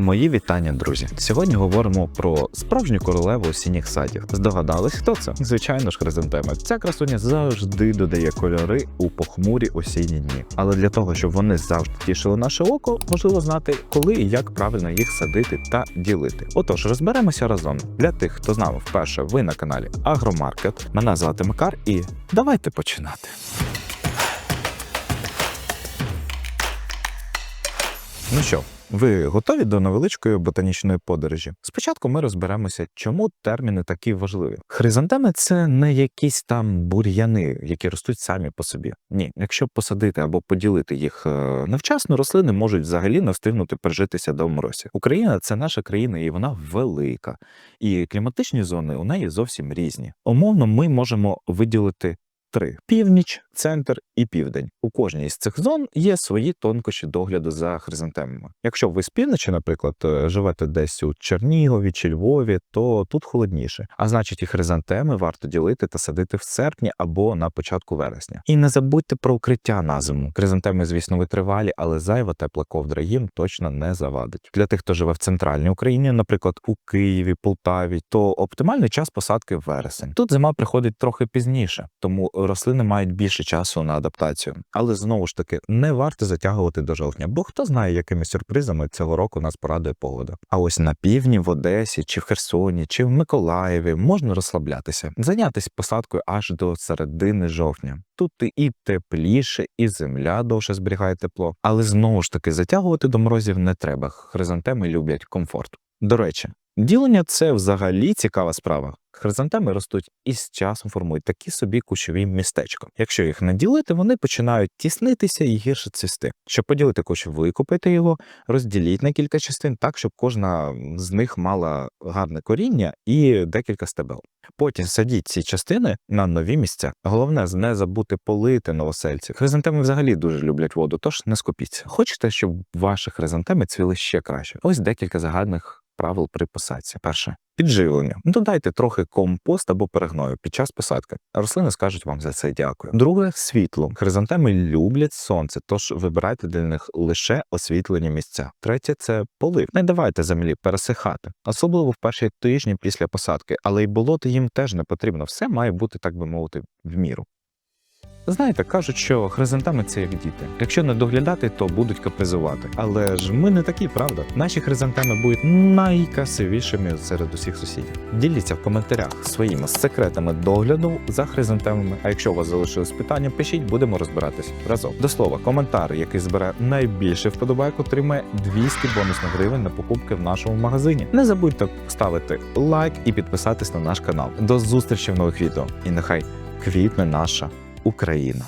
Мої вітання, друзі. Сьогодні говоримо про справжню королеву осінніх садів. Здогадались, хто це? Звичайно ж, хризантема. Ця красуня завжди додає кольори у похмурі осінні дні. Але для того, щоб вони завжди тішили наше око, важливо знати, коли і як правильно їх садити та ділити. Отож, розберемося разом. Для тих, хто з нами вперше, ви на каналі Агромаркет. Мене звати Макар, і давайте починати. Ну що, ви готові до невеличкої ботанічної подорожі? Спочатку ми розберемося, чому терміни такі важливі. Хризантеми це не якісь там бур'яни, які ростуть самі по собі. Ні, якщо посадити або поділити їх е, невчасно, рослини можуть взагалі не встигнути пережитися до морозів. Україна це наша країна, і вона велика. І кліматичні зони у неї зовсім різні. Умовно, ми можемо виділити. Три північ, центр і південь. У кожній з цих зон є свої тонкощі догляду за хризантемами. Якщо ви з півночі, наприклад, е, живете десь у Чернігові чи Львові, то тут холодніше. А значить, і хризантеми варто ділити та садити в серпні або на початку вересня. І не забудьте про укриття на зиму. Хризантеми, звісно, витривалі, але зайва тепла ковдра їм точно не завадить. Для тих, хто живе в центральній Україні, наприклад, у Києві, Полтаві, то оптимальний час посадки вересень. Тут зима приходить трохи пізніше, тому рослини мають більше часу на адаптацію. Але знову ж таки не варто затягувати до жовтня, бо хто знає, якими сюрпризами цього року нас порадує погода. А ось на півдні, в Одесі, чи в Херсоні, чи в Миколаєві можна розслаблятися, зайнятися посадкою аж до середини жовтня. Тут і тепліше, і земля довше зберігає тепло. Але знову ж таки затягувати до морозів не треба. Хризантеми люблять комфорт. До речі, ділення це взагалі цікава справа. Хризантеми ростуть і з часом формують такі собі кущові містечка. Якщо їх не ділити, вони починають тіснитися і гірше цвісти. Щоб поділити кущ, викупити його, розділіть на кілька частин так, щоб кожна з них мала гарне коріння і декілька стебел. Потім садіть ці частини на нові місця. Головне не забути полити новосельців. Хризантеми взагалі дуже люблять воду, тож не скупіться. Хочете, щоб ваші хризантеми цвіли ще краще? Ось декілька загальних правил при посадці. Перше. Підживлення. Додайте трохи компост або перегною під час посадки. Рослини скажуть вам за це дякую. Друге світло. Хризантеми люблять сонце, тож вибирайте для них лише освітлені місця. Третє це полив. Не давайте землі пересихати, особливо в перші тижні після посадки, але й болоти їм теж не потрібно. Все має бути, так би мовити, в міру. Знаєте, кажуть, що хризантеми це як діти. Якщо не доглядати, то будуть капризувати. Але ж ми не такі, правда. Наші хризантеми будуть найкрасивішими серед усіх сусідів. Діліться в коментарях своїми секретами догляду за хризантемами. А якщо у вас залишились питання, пишіть, будемо розбиратись разом. До слова, коментар, який збере найбільше вподобайок, отримає 200 бонусних гривень на покупки в нашому магазині. Не забудьте ставити лайк і підписатись на наш канал. До зустрічі в нових відео. І нехай квітне наша Україна.